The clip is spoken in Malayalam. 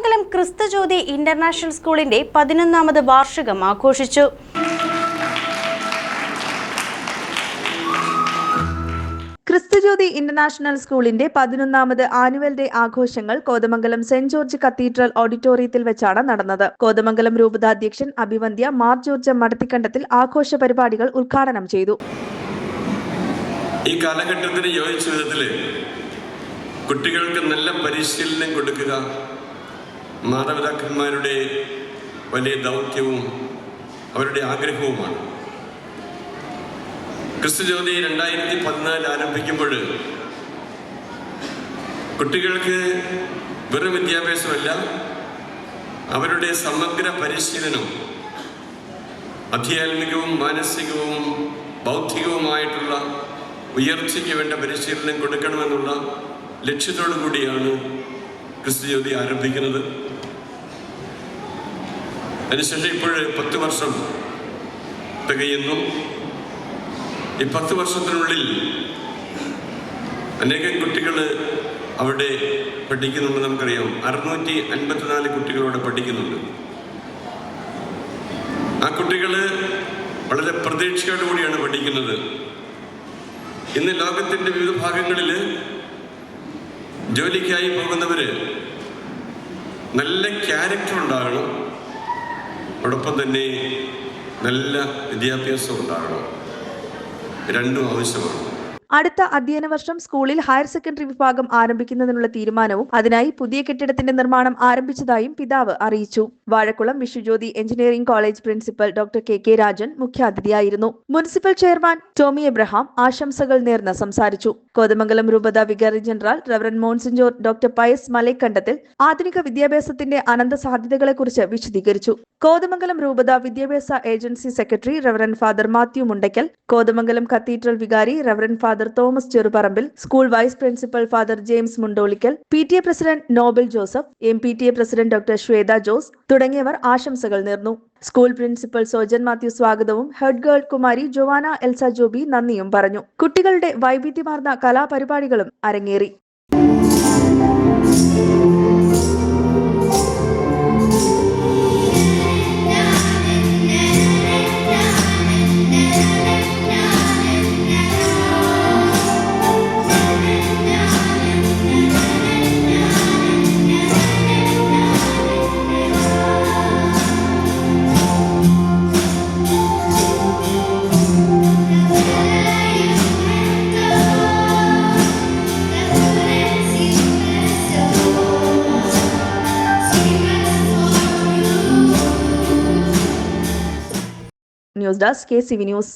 കോതമംഗലം ക്രിസ്തുജ്യോതി ഇന്റർനാഷണൽ സ്കൂളിന്റെ പതിനൊന്നാമത് വാർഷികം ആഘോഷിച്ചു. ക്രിസ്തുജ്യോതി ഇന്റർനാഷണൽ സ്കൂളിന്റെ പതിനൊന്നാമത് ആനുവൽ ഡേ ആഘോഷങ്ങൾ കോതമംഗലം സെന്റ് ജോർജ് കത്തീഡ്രൽ ഓഡിറ്റോറിയത്തിൽ വെച്ചാണ് നടന്നത്. കോതമംഗലം രൂപതാധ്യക്ഷൻ അഭിവന്ധ്യ മാർ ജോർജ് മടത്തിക്കണ്ടത്തിൽ ആഘോഷ പരിപാടികൾ ഉദ്ഘാടനം ചെയ്തു. ഈ കാലഘട്ടത്തിന് യോജിച്ച വിധത്തിൽ കുട്ടികൾക്ക് നല്ല പരിശീലനം കൊടുക്കുക മാതാപിതാക്കന്മാരുടെ വലിയ ദൗത്യവും അവരുടെ ആഗ്രഹവുമാണ്. ക്രിസ്തുജ്യോതി രണ്ടായിരത്തി പതിനാല് ആരംഭിക്കുമ്പോൾ കുട്ടികൾക്ക് വെറും വിദ്യാഭ്യാസമല്ല അവരുടെ സമഗ്ര പരിശീലനം അധ്യാത്മികവും മാനസികവും ബൗദ്ധികവുമായിട്ടുള്ള ഉയർച്ചയ്ക്ക് വേണ്ട പരിശീലനം കൊടുക്കണമെന്നുള്ള ലക്ഷ്യത്തോടു കൂടിയാണ് ക്രിസ്തുജ്യോതി ആരംഭിക്കുന്നത്. അതിനുശേഷം ഇപ്പോൾ പത്ത് വർഷം തികയുന്നു. ഈ പത്ത് വർഷത്തിനുള്ളിൽ അനേകം കുട്ടികൾ അവിടെ പഠിക്കുന്നുണ്ട് നമുക്കറിയാം. അറുന്നൂറ്റി അൻപത്തിനാല് കുട്ടികൾ അവിടെ പഠിക്കുന്നുണ്ട്. ആ കുട്ടികൾ വളരെ പ്രതീക്ഷയോടുകൂടിയാണ് പഠിക്കുന്നത്. ഇന്ന് ലോകത്തിന്റെ വിവിധ ഭാഗങ്ങളിൽ ജോലിക്കായി പോകുന്നവർ നല്ല ക്യാരക്ടർ ഉണ്ടാകണം. അതോടൊപ്പം തന്നെ നല്ല വിദ്യാഭ്യാസം ഉണ്ടാകണം. രണ്ടും ആവശ്യമാണ്. അടുത്ത അധ്യയന വർഷം സ്കൂളിൽ ഹയർ സെക്കൻഡറി വിഭാഗം ആരംഭിക്കുന്നതിനുള്ള തീരുമാനവും അതിനായി പുതിയ കെട്ടിടത്തിന്റെ നിർമ്മാണം ആരംഭിച്ചതായും പിതാവ് അറിയിച്ചു. Vazhakulam Viswajyothi engineering college principal doctor K K Rajan മുഖ്യാതിഥിയായിരുന്നു. Municipal chairman Tomy Abraham ആശംസകൾ നേർന്ന് സംസാരിച്ചു. കോതമംഗലം രൂപത വികാരി general reverend monsignor doctor Pius Malaikandathil ആധുനിക വിദ്യാഭ്യാസത്തിന്റെ അനന്ത സാധ്യതകളെക്കുറിച്ച് വിശദീകരിച്ചു. കോതമംഗലം രൂപത വിദ്യാഭ്യാസ agency secretary reverend father Mathew Mundackal Kothamangalam cathedral വികാരി reverend Thomas Cheruparambil school vice principal father James Mundolickal P T A president Noble Joseph M P T A president doctor Shweta Jose തുടങ്ങിയവർ ആശംസകൾ നേർന്നു. സ്കൂൾ പ്രിൻസിപ്പൽ സോജൻ മാത്യു സ്വാഗതവും ഹെഡ് ഗേൾ കുമാരി ജോവാന എൽസ ജോബി നന്ദിയും പറഞ്ഞു. കുട്ടികളുടെ വൈവിധ്യമാർന്ന കലാപരിപാടികളും അരങ്ങേറി. news desk K C V news